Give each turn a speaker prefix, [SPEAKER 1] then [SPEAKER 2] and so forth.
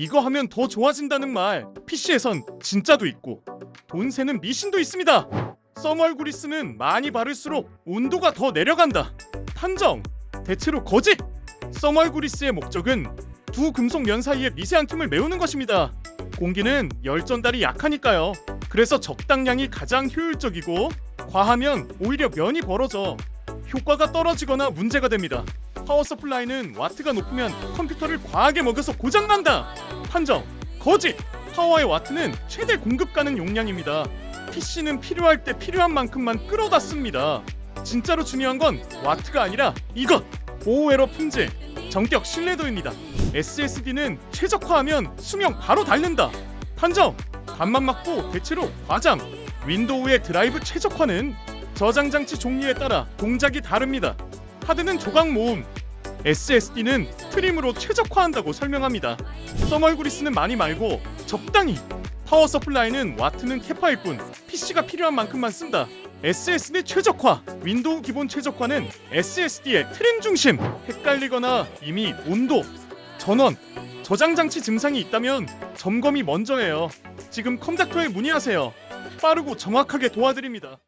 [SPEAKER 1] 이거 하면 더 좋아진다는 말 PC에선 진짜도 있고 돈 세는 미신도 있습니다. 써멀 그리스는 많이 바를수록 온도가 더 내려간다. 판정 대체로 거짓. 써멀 그리스의 목적은 두 금속 면 사이의 미세한 틈을 메우는 것입니다. 공기는 열 전달이 약하니까요. 그래서 적당량이 가장 효율적이고 과하면 오히려 면이 벌어져 효과가 떨어지거나 문제가 됩니다. 파워 서플라이는 와트가 높으면 컴퓨터를 과하게 먹여서 고장난다. 판정 거짓. 파워의 와트는 최대 공급 가능 용량입니다. PC는 필요할 때 필요한 만큼만 끌어다 씁니다. 진짜로 중요한 건 와트가 아니라 이것 보호회로 품질, 정격 신뢰도입니다. SSD는 최적화하면 수명 바로 닳는다. 판정 간만 맞고 대체로 과장. 윈도우의 드라이브 최적화는 저장 장치 종류에 따라 동작이 다릅니다. 하드는 조각 모음, SSD는 트림으로 최적화한다고 설명합니다. 써멀 그리스는 많이 말고 적당히. 파워 서플라이는 와트는 캐파일 뿐 PC가 필요한 만큼만 쓴다. SSD 최적화, 윈도우 기본 최적화는 SSD의 트림 중심. 헷갈리거나 이미 온도, 전원, 저장 장치 증상이 있다면 점검이 먼저예요. 지금 컴닥터에 문의하세요. 빠르고 정확하게 도와드립니다.